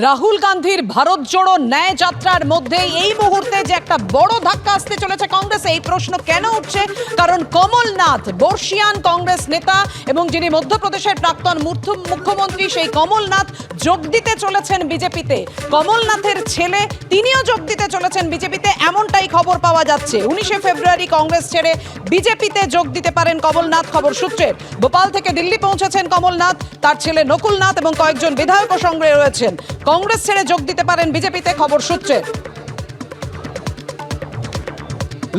রাহুল গান্ধীর ভারত জোড়ো ন্যায় যাত্রার মধ্যে এই মুহূর্তে যে একটা বড় ধাক্কা আসতে চলেছে কংগ্রেসে, এই প্রশ্ন কেন উঠছে? কারণ কমলনাথ, বর্ষিয়ান কংগ্রেস নেতা এবং যিনি মধ্যপ্রদেশের প্রাক্তন মুখ্য- মুখ্যমন্ত্রী, সেই কমলনাথ যোগ দিতে চলেছেন বিজেপিতে। কমলনাথের ছেলে, তিনিও যোগ দিতে চলেছেন বিজেপিতে, এমনটাই খবর পাওয়া যাচ্ছে। উনিশে ফেব্রুয়ারি কংগ্রেস ছেড়ে বিজেপিতে যোগ দিতে পারেন কমলনাথ খবর সূত্রের। ভোপাল থেকে দিল্লি পৌঁছেছেন কমলনাথ, তার ছেলে নকুলনাথ এবং কয়েকজন বিধায়কও সঙ্গে রয়েছেন। কংগ্রেস ছেড়ে যোগ দিতে পারেন বিজেপিতে খবর সূত্রের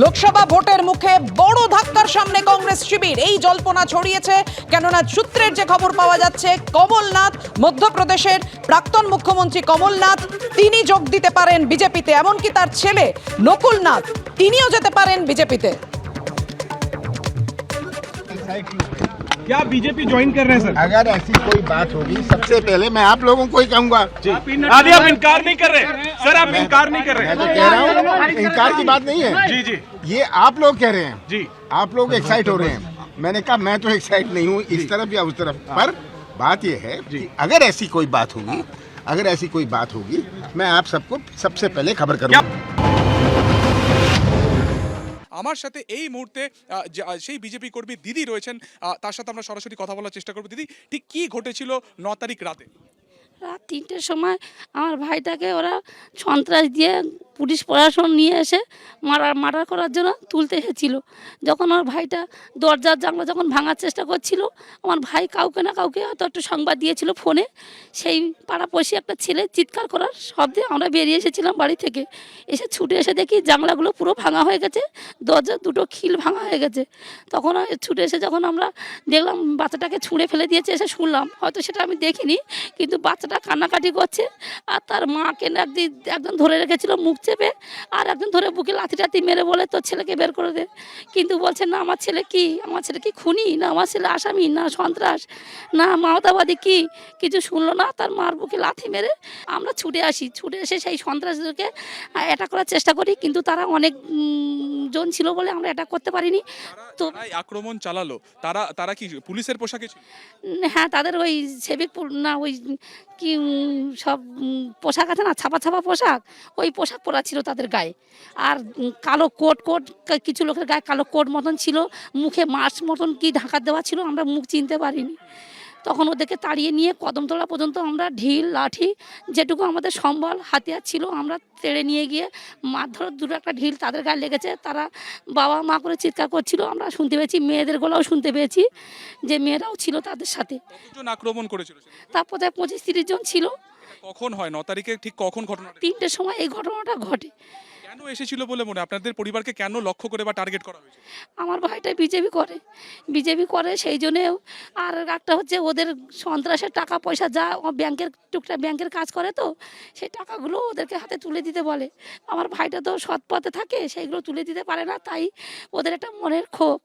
লোকসভা ভোটের মুখে বড় ধাক্কার সামনে কংগ্রেস শিবির। এই জল্পনা ছড়িয়েছে, কেননা সূত্রের যে খবর পাওয়া যাচ্ছে, কমলনাথ, মধ্যপ্রদেশের প্রাক্তন মুখ্যমন্ত্রী কমলনাথ, তিনি যোগ দিতে পারেন বিজেপিতে। এমনকি তার ছেলে নকুলনাথ, তিনিও যেতে পারেন বিজেপিতে। क्या बीजेपी ज्वाइन कर रहे हैं सर अगर ऐसी कोई बात होगी सबसे पहले मैं आप लोगों को ही कहूँगा। आदि आप इनकार नहीं कर रहे। सर आप इनकार नहीं कर रहे। मैं तो कह रहा हूँ इनकार की बात नहीं है। जी जी। ये आप लोग कह रहे हैं। जी। आप लोग एक्साइट हो रहे हैं। मैंने कहा मैं तो एक्साइट नहीं हूँ इस तरफ़ या उस तरफ़। पर बात ये है कि अगर ऐसी कोई बात होगी अगर ऐसी कोई बात होगी मैं आप सबको सबसे पहले खबर करूँगा। আমার সাথে এই মুহূর্তে সেই বিজেপি কর্মী দিদি রয়েছেন তার সাথে আমরা সরাসরি কথা বলার চেষ্টা করব। দিদি, ঠিক কি ঘটেছিল ন তারিখ রাতে? রাত তিনটের সময় আমার ভাইটাকে ওরা সন্ত্রাস দিয়ে পুলিশ প্রশাসন নিয়ে এসে মারার মার্ডার করার জন্য তুলতে এসেছিল। যখন আমার ভাইটা দরজার জানলা যখন ভাঙার চেষ্টা করছিল, আমার ভাই কাউকে না কাউকে হয়তো একটু সংবাদ দিয়েছিল ফোনে। সেই পাড়াপড়শি একটা ছেলে চিৎকার করার শব্দে আমরা বেরিয়ে এসেছিলাম বাড়ি থেকে। এসে ছুটে এসে দেখি জানলাগুলো পুরো ভাঙা হয়ে গেছে দরজার দুটো খিল ভাঙা হয়ে গেছে। তখন ছুটে এসে যখন আমরা দেখলাম বাচ্চাটাকে ছুঁড়ে ফেলে দিয়েছে এসে শুনলাম। হয়তো সেটা আমি দেখিনি, কিন্তু বাচ্চাটা কান্নাকাটি করছে আর তার মাকে একদিন একজন ধরে রেখেছিল মুখ চেপে আর একজন ধরে বুকে লাথি টাতি মেরে বলে, তোর ছেলেকে বের করে দে। কিন্তু বলছে, না, আমার ছেলে কি? আমার ছেলে কি খুনি? না, আমার ছেলে আসামি? না, সন্ত্রাস? না, মাওতাবাদী কি? কিছু শুনলো না? তার মার বুকে লাথি মেরে আমরা ছুটে আসি। ছুটে এসে সেই সন্ত্রাসীদেরকে এটা করার চেষ্টা করি। কিন্তু তারা অনেক জন ছিল বলে আমরা অ্যাটাক করতে পারিনি। তো আক্রমণ চালালো। তারা তারা কি পুলিশের পোশাকে হ্যাঁ তাদের ওই সেবিক না ওই কি সব পোশাক আছে না ছাপা ছাপা পোশাক ওই পোশাক পরা ছিল তাদের গায়ে। আর কালো কোট কোট কিছু লোকের গায়ে কালো কোট মতন ছিল। মুখে মাস্ক মতন কি ঢাকা দেওয়া ছিল আমরা মুখ চিনতে পারিনি। তখন ওদেরকে তাড়িয়ে নিয়ে কদমতলা পর্যন্ত আমরা ঢিল লাঠি যেটুকু আমাদের সম্বল হাতিয়ার ছিল আমরা তেড়ে নিয়ে গিয়ে মারধর দুটো একটা ঢিল তাদের গায়ে লেগেছে। তারা বাবা মা করে চিৎকার করছিল আমরা শুনতে পেয়েছি মেয়েদের গলাও শুনতে পেয়েছি যে মেয়েরাও ছিল তাদের সাথে। আক্রমণ করেছিল তারপর পঁচিশ তিরিশ জন ছিল। কখন হয়? ন তারিখে ঠিক কখন ঘটনা তিনটের সময় এই ঘটনাটা ঘটে। কেন এসেছিল বলে মনে আপনাদের পরিবারকে কেন লক্ষ্য করে বা টার্গেট করা হয়েছে? আমার ভাইটা বিজেপি করে। বিজেপি করে সেই জন্যেও আর একটা হচ্ছে ওদের সন্ত্রাসের টাকা পয়সা যা ব্যাংকের টুকটা ব্যাংকের কাজ করে তো সেই টাকাগুলো ওদেরকে হাতে তুলে দিতে বলে। আমার ভাইটা তো সৎ পথে থাকে, সেইগুলো তুলে দিতে পারে না, তাই ওদের একটা মনের ক্ষোভ।